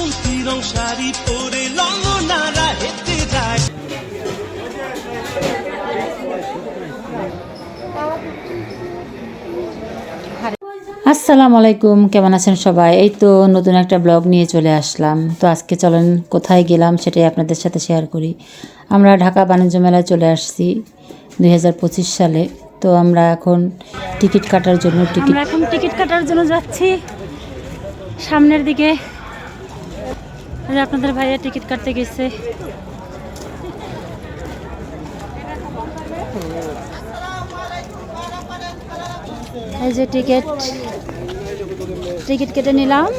বাসন্তী রং শাড়ি পরে লঙ্গনারা হেঁটে যায়। আসসালামু আলাইকুম কেমন আছেন সবাই? এই তো নতুন একটা ব্লগ নিয়ে চলে আসলাম। তো আজকে চলেন কোথায় গেলাম সেটাই আপনাদের সাথে শেয়ার করি। আমরা ঢাকা বাণিজ্য মেলায় চলে আসছি দুই হাজার পঁচিশ সালে। তো আমরা এখন টিকিট কাটার জন্য টিকিট এখন টিকিট কাটার জন্য যাচ্ছি। সামনের দিকে আপনাদের ভাইয়া টিকিট কাটতে গেছে। এই যে টিকিট। টিকিট কেটে নিলাম।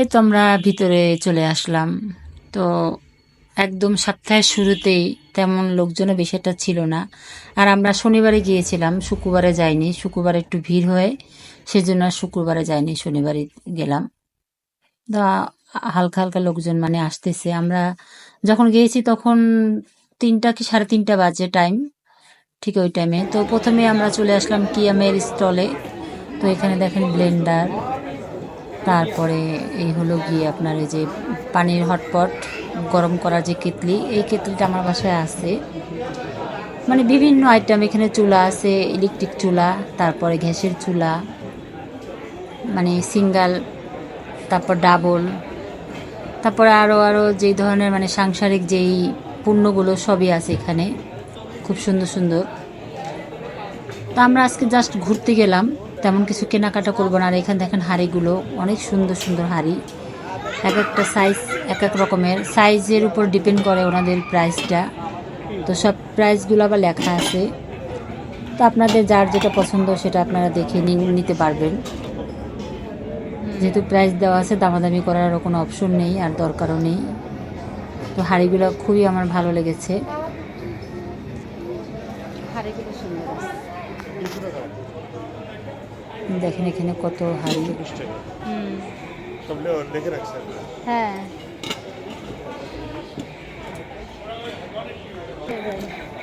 এই তো আমরা ভিতরে চলে আসলাম। তো একদম সপ্তাহের শুরুতেই তেমন লোকজনও বেশি একটা ছিল না। আর আমরা শনিবারে গিয়েছিলাম, শুক্রবারে যাইনি। শুক্রবারে একটু ভিড় হয়ে, সেজন্য শুক্রবারে যাইনি, শনিবারে গেলাম। হালকা হালকা লোকজন মানে আসতেছে। আমরা যখন গিয়েছি তখন তিনটা কি সাড়ে তিনটা বাজে টাইম ঠিক ওই টাইমে তো প্রথমে আমরা চলে আসলাম কিয়ামের স্টলে তো এখানে দেখেন ব্লেন্ডার তারপরে এই হলো গিয়ে আপনার এই যে পানির হটপট গরম করার যে কেতলি এই কেতলিটা আমার বাসায় আছে। মানে বিভিন্ন আইটেম এখানে চুলা আছে ইলেকট্রিক চুলা, তারপরে গ্যাসের চুলা মানে সিঙ্গাল তারপর ডাবল, তারপরে আরও আরও যেই ধরনের মানে সাংসারিক যেই পণ্যগুলো সবই আছে এখানে, খুব সুন্দর সুন্দর। তো আমরা আজকে জাস্ট ঘুরতে গেলাম, তেমন কিছু কেনাকাটা করব না। আর এখানে দেখেন হাঁড়িগুলো, অনেক সুন্দর সুন্দর হাঁড়ি। এক একটা সাইজ এক এক রকমের। সাইজের উপর ডিপেন্ড করে ওনাদের প্রাইসটা তো সব প্রাইসগুলো আবার লেখা আছে। তো আপনাদের যার যেটা পছন্দ সেটা আপনারা দেখে নিতে পারবেন। যেহেতু প্রাইস দেওয়া আছে দামাদামি করার কোনো অপশন নেই আর দরকারও নেই। তো হাঁড়িগুলো খুবই আমার ভালো লেগেছে। দেখেন এখানে কত হাঁড়ি। হ্যাঁ।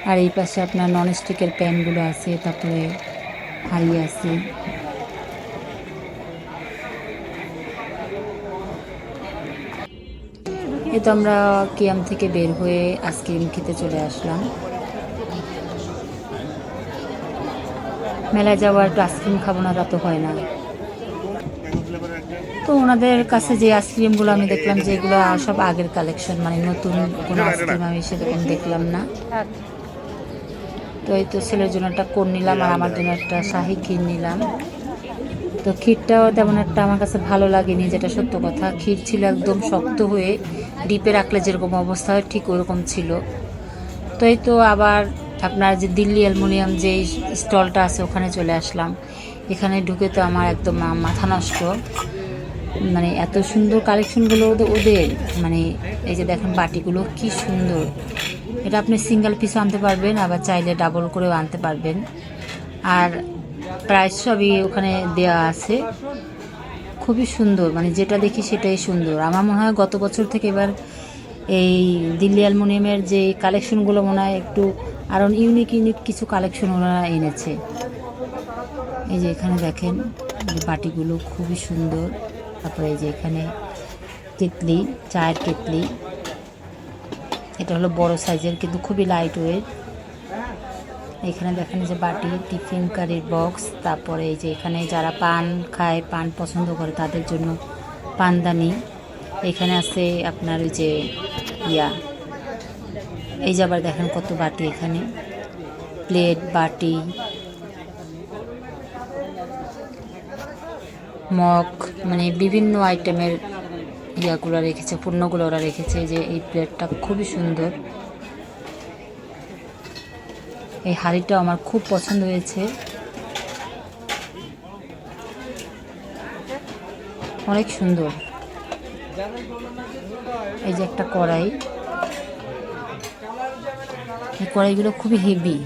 আর এই পাশে আপনার নন স্টিকের প্যানগুলো আছে তারপরে হাঁড়ি আছে। এই তো আমরা কিয়াম থেকে বের হয়ে আইসক্রিম খেতে চলে আসলাম। মেলায় যাওয়া একটু আইসক্রিম খাব না, তা তো হয় না। তো ওনাদের কাছে যে আইসক্রিমগুলো আমি দেখলাম যে এগুলো সব আগের কালেকশন মানে নতুন কোনো আইসক্রিম আমি সেরকম দেখলাম না। তো এই তো ছেলের জন্য একটা কোন নিলাম আর আমার জন্য একটা শাহি ক্ষীর নিলাম। তো ক্ষীরটাও তেমন একটা আমার কাছে ভালো লাগেনি, যেটা সত্য কথা। ক্ষীর ছিল একদম শক্ত হয়ে ডিপে রাখলে যেরকম অবস্থা হয়, ঠিক ওরকম ছিল। তো এই তো আবার আপনার যে দিল্লি অ্যালুমিনিয়াম যে স্টলটা আছে, ওখানে চলে আসলাম। এখানে ঢুকে তো আমার একদম মাথা নষ্ট। মানে এত সুন্দর কালেকশনগুলো ওদের। মানে এই যে দেখেন বাটিগুলো, কি সুন্দর। এটা আপনি সিঙ্গেল পিসও আনতে পারবেন, আবার চাইলে ডাবল করেও আনতে পারবেন। আর প্রাইস সবই ওখানে দেওয়া আছে। খুবই সুন্দর মানে যেটা দেখি সেটাই সুন্দর। আমার মনে হয় গত বছর থেকে এবার এই দিল্লি অ্যালুমিনিয়ামের যে কালেকশনগুলো মনে হয় একটু আরও ইউনিক ইউনিক কিছু কালেকশন ওনারা এনেছে। এই যে এখানে দেখেন বাটিগুলো খুবই সুন্দর। তারপরে এই যে এখানে কেতলি চায়ের কেতলি এটা হলো বড় সাইজের কিন্তু খুবই লাইট ওয়েট এখানে দেখেন যে বাটি, টিফিন, কারির বক্স, তারপরে এই যে এখানে যারা পান খায়, পান পছন্দ করে তাদের জন্য পানদানি। এখানে আছে আপনার ওই যে ইয়া, এই যে আবার দেখেন কত বাটি এখানে। প্লেট, বাটি, মগ মানে বিভিন্ন আইটেমের ইয়াগুলো রেখেছে, পণ্যগুলো ওরা রেখেছে যে এই প্লেটটা খুবই সুন্দর। এই হাঁড়িটাও আমার খুব পছন্দ হয়েছে। অনেক সুন্দর। এই যে একটা কড়াই। এই কড়াইগুলো খুবই হেভি।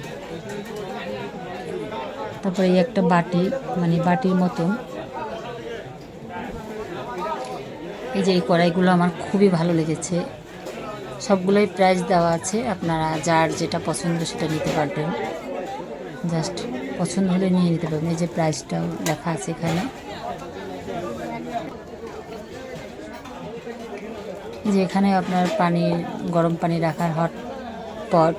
তারপরে এই একটা বাটি মানে বাটির মতন। এই যে এই কড়াইগুলো আমার খুবই ভালো লেগেছে। সবগুলোই প্রাইস দেওয়া আছে। আপনারা যার যেটা পছন্দ সেটা নিতে পারবেন। জাস্ট পছন্দ হলে নিয়ে নিতে পারবেন। এই যে প্রাইসটাও লেখা আছে এখানে। যে এখানে আপনার পানি গরম পানি রাখার হট পট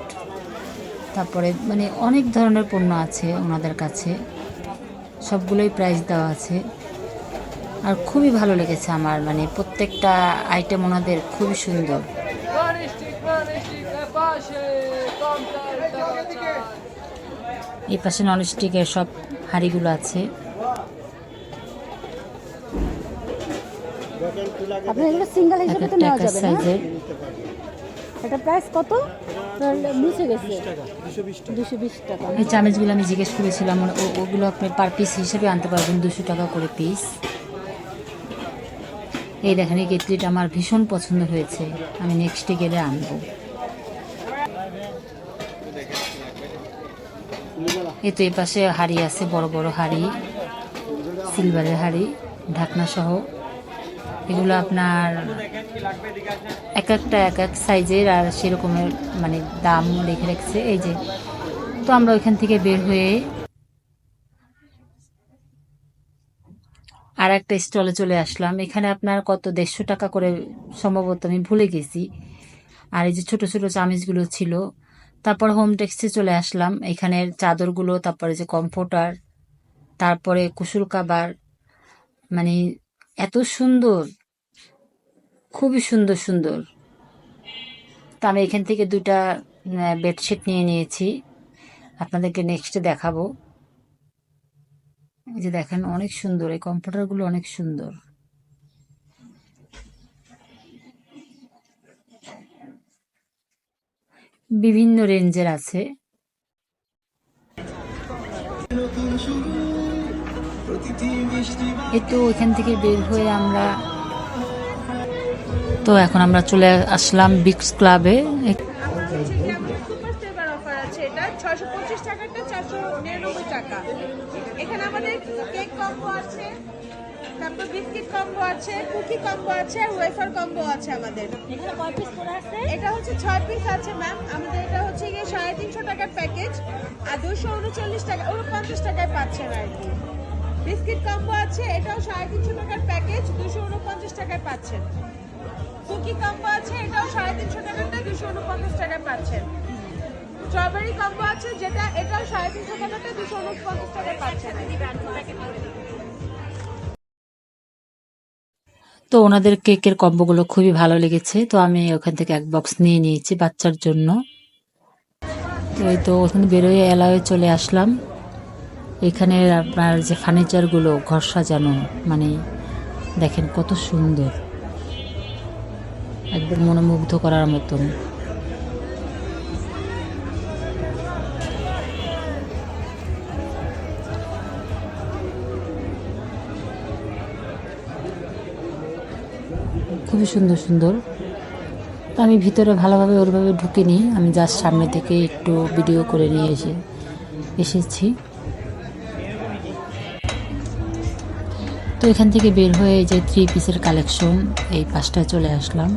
তারপরে মানে অনেক ধরনের পণ্য আছে ওনাদের কাছে। সবগুলোই প্রাইস দেওয়া আছে। আর খুবই ভালো লেগেছে আমার। মানে প্রত্যেকটা আইটেম ওনাদের খুবই সুন্দর। এই পাশে ননস্টিকের সব হাঁড়িগুলো আছে। আপনার এগুলো সিঙ্গেল এক হিসেবে তো একটা নেওয়া যাবে না? এটা প্রাইস কত? মুছে গেছে। দুশো বিশ টাকা। এই চামচগুলো আমি জিজ্ঞেস করেছিলাম ও- ওগুলো আপনি পার পিস হিসেবে আনতে পারবেন দুশো টাকা করে পিস এই দেখেন, এই কেটলিটা আমার ভীষণ পছন্দ হয়েছে। আমি নেক্সটে গেলে আনব। এই তো এই পাশে হাড়ি আছে, বড় বড় হাড়ি সিলভারের হাড়ি ঢাকনা সহ এগুলো আপনার এক একটা, এক এক সাইজের আর সেরকমের মানে দাম লিখে রেখেছে। এই যে, তো আমরা ওইখান থেকে বের হয়ে আর একটা স্টলে চলে আসলাম। এখানে আপনার কত? দেড়শো টাকা করে সম্ভবত আমি ভুলে গেছি। আর এই যে ছোট ছোট চামিচগুলো ছিল। তারপর হোম টেক্সে চলে আসলাম। এখানের চাদরগুলো, তারপরে যে কমফোর্টার তারপরে কুসুর কাবার। মানে এত সুন্দর, খুবই সুন্দর সুন্দর। তা আমি এখান থেকে দুটা বেডশিট নিয়ে নিয়েছি। আপনাদেরকে নেক্সটে দেখাবো। এই যে দেখেন, অনেক সুন্দর। এই কম্পিউটারগুলো অনেক সুন্দর। বিভিন্ন রেঞ্জের আছে। এই তো ওইখান থেকে বের হয়ে আমরা তো এখন আমরা চলে আসলাম বিক্স ক্লাবে সুপার সেভার অফার আছে এটা। ছশো পঁচিশ টাকাটা চারশো নিরানব্বই টাকা। এখানে আমাদের কেক কম্বো আছে তারপর বিস্কিট কম্বো আছে কুকি কম্বো আছে আর ওয়েফার কম্বো আছে আমাদের। এখানে কয় পিস করে আছে? এটা হচ্ছে ছয় পিস আছে ম্যাম। আমাদের এটা হচ্ছে গিয়ে সাড়ে তিনশো টাকার প্যাকেজ আর দুশো উনচল্লিশ টাকা উনপঞ্চাশ টাকায় পাচ্ছেন আর কি। বিস্কিট কম্বো আছে এটাও সাড়ে তিনশো টাকার প্যাকেজ দুশো উনপঞ্চাশ টাকায় পাচ্ছেন। কুকি কম্বো আছে এটাও সাড়ে তিনশো টাকারটা দুশো উনপঞ্চাশ টাকায় পাচ্ছেন। স্ট্রবেরি কম্বো আছে, যেটা এটাও সাড়ে তিনশো টাকাটা দুশো উনপঞ্চাশ টাকায় পাচ্ছেন। তো ওনাদের কেকের কম্বোগুলো খুবই ভালো লেগেছে, তো আমি ওখান থেকে এক বক্স নিয়ে নিয়েছি বাচ্চার জন্য। তো এই তো ওখানে বেরোয় এলাওয়ে চলে আসলাম। এখানে আপনার যে ফার্নিচারগুলো ঘর সাজানো মানে দেখেন কত সুন্দর। একদম মনোমুগ্ধ করার মতন। খুবই সুন্দর সুন্দর। তো আমি ভিতরে ভালোভাবে, ওরভাবে ঢুকিনি। আমি জাস্ট সামনে থেকে একটু ভিডিও করে নিয়ে এসে, এসেছি। তো এখান থেকে বের হয়ে যে থ্রি পিসের কালেকশন এই পাঁচটা চলে আসলাম।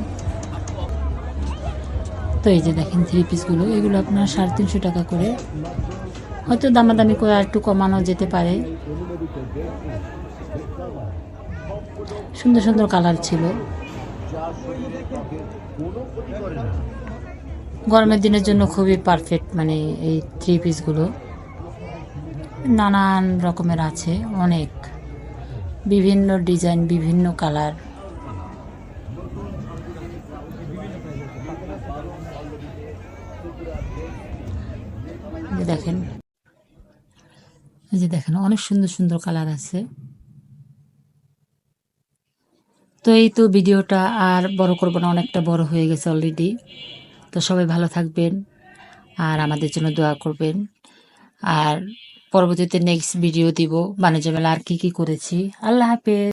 তো এই যে দেখেন থ্রি পিসগুলো এগুলো আপনার সাড়ে তিনশো টাকা করে। হয়তো দামাদামি করে আর একটু কমানো যেতে পারে। সুন্দর সুন্দর কালার ছিল। গরমের দিনের জন্য খুবই পারফেক্ট মানে এই থ্রি পিসগুলো নানান রকমের আছে, অনেক। বিভিন্ন ডিজাইন বিভিন্ন কালার দেখেন। এই যে দেখেন, অনেক সুন্দর সুন্দর কালার আছে। তো এই তো ভিডিওটা আর বড় করব না, অনেকটা বড় হয়ে গেছে অলরেডি তো সবাই ভালো থাকবেন আর আমাদের জন্য দোয়া করবেন। আর পরবর্তীতে নেক্সট ভিডিও দিব। বাণিজ্য মেলা আর কী কী করেছি। আল্লাহ হাফেজ।